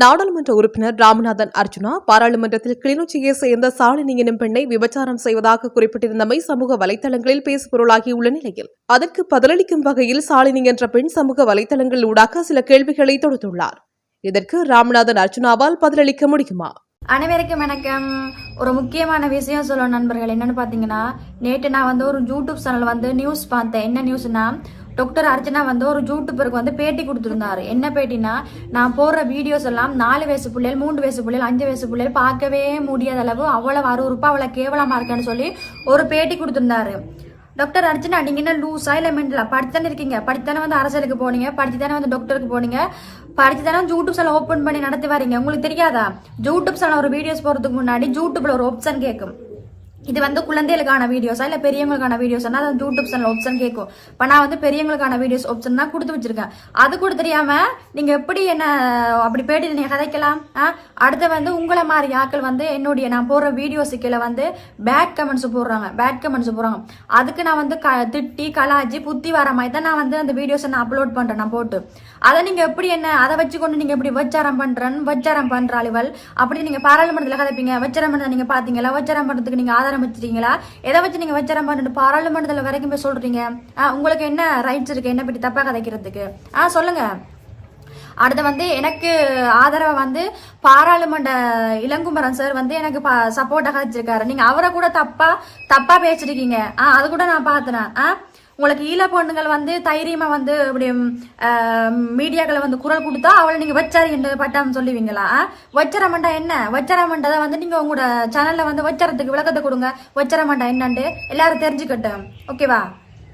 நாடாளுமன்ற உறுப்பினர் ராமநாதன் அர்ஜுனா பாராளுமன்றத்தில் கிளிநொச்சியை சேர்ந்த சாலினி எனும் பெண்ணை விபச்சாரம் செய்வதாக குறிப்பிட்டிருந்தமை சமூக வலைதளங்களில் பேசுபொருளாகியுள்ள நிலையில் அதற்கு பதிலளிக்கும் வகையில் சாலினி என்ற பெண் சமூக வலைதளங்கள் ஊடாக சில கேள்விகளை தொடுத்துள்ளார். இதற்கு ராமநாதன் அர்ஜுனாவால் பதிலளிக்க முடியுமா? அனைவருக்கும் வணக்கம். ஒரு முக்கியமான விஷயம் சொல்லணும் நண்பர்கள். என்னன்னு பார்த்தீங்கன்னா நேற்று நான் வந்து ஒரு யூடியூப் சேனல் வந்து நியூஸ் பார்த்தேன். என்ன நியூஸ்னா டாக்டர் அர்ச்சனா வந்து ஒரு யூடியூபருக்கு வந்து பேட்டி கொடுத்துருந்தாரு. என்ன பேட்டினா நான் போடுற வீடியோஸ் எல்லாம் நாலு வயசு பிள்ளைகள் மூன்று வயசு பிள்ளைகள் அஞ்சு வயசு பிள்ளைகள் பார்க்கவே முடியாத அளவு அவ்வளோ அறுவறுப்பா அவ்வளோ கேவலமா இருக்கேன்னு சொல்லி ஒரு பேட்டி கொடுத்துருந்தாரு. டாக்டர் அர்ச்சனா நீங்க என்ன லூஸா இல்ல மெண்டலா படித்தானே இருக்கீங்க. படித்தானே வந்து அரசியலுக்கு போனீங்க. படிச்சுதானே வந்து டாக்டருக்கு போனீங்க. படிச்சுதானே யூடியூப் சேனல் ஓப்பன் பண்ணி நடத்தி வரீங்க உங்களுக்கு தெரியாதா? யூடியூப் சேனல் ஒரு வீடியோஸ் போறதுக்கு முன்னாடி யூடியூப்ல ஒரு ஆப்ஷன் கேட்கும் இது வந்து குழந்தைகளுக்கான வீடியோஸா இல்ல பெரியவங்களுக்கான வீடியோஸ்னா அது யூடியூப் சேனல் ஆப்ஷன் கேட்கும் இப்ப நான் வந்து பெரியவங்களுக்கான வீடியோஸ் ஆப்ஷன் தான் கொடுத்து வச்சிருக்கேன். அது கூட தெரியாம நீங்க எப்படி என்ன அப்படி பேட்டி நீங்க கதைக்கலாம் அடுத்து வந்து உங்களை மாதிரி ஆட்கள் வந்து என்னுடைய நான் போடுற வீடியோஸ் கீழே வந்து பேட் கமெண்ட்ஸ் போடுறாங்க. பேட் கமெண்ட்ஸ் போடுறாங்க. அதுக்கு நான் வந்து க திட்டி கலாச்சி புத்தி வர மாதிரி தான் நான் வந்து அந்த வீடியோஸை நான் அப்லோட் பண்றேன் நான் போட்டு. அதை நீங்க எப்படி என்ன அதை வச்சுக்கொண்டு நீங்க எப்படி வச்சாரம் பண்றேன் வச்சாரம் பண்ற அலுவல் அப்படி நீங்க பாராளுமன்றத்தில் கதைப்பீங்க வச்சாரம் பண்றதை நீங்க பாத்தீங்களா வச்சாரம் பண்றதுக்கு நீங்க ஆதாரம் ஆரம்பிச்சிட்டீங்களா? எதை வச்சு நீங்க வச்சாரம் பண்ணிட்டு பாராளுமன்றத்தில் வரைக்கும் போய் சொல்றீங்க. ஆ, உங்களுக்கு என்ன ரைட்ஸ் இருக்கு? என்ன பற்றி தப்பா கதைக்கிறதுக்கு? ஆ சொல்லுங்க. அடுத்து வந்து எனக்கு ஆதரவை வந்து பாராளுமன்ற இளங்குமரன் சார் வந்து எனக்கு சப்போர்ட்டாக வச்சிருக்காரு நீங்க அவரை கூட தப்பா தப்பா பேசிருக்கீங்க. ஆ அது கூட நான் பார்த்தேன் ஆ உங்களுக்கு ஈழ பொண்ணுங்கள் வந்து தைரியமா வந்து இப்படி மீடியாக்களை வந்து குரல் கொடுத்தா அவளை நீங்க வச்சாரி என்று பட்டம் சொல்லுவீங்களா? வச்சரமண்டா என்ன? வச்சரமண்டா வந்து நீங்க உங்களோட சேனல்ல வந்து வச்சரத்துக்கு விளக்கத்தை கொடுங்க. வச்சரமண்டா என்னன்ட்டு எல்லாரும் தெரிஞ்சுக்கட்டும். ஓகேவா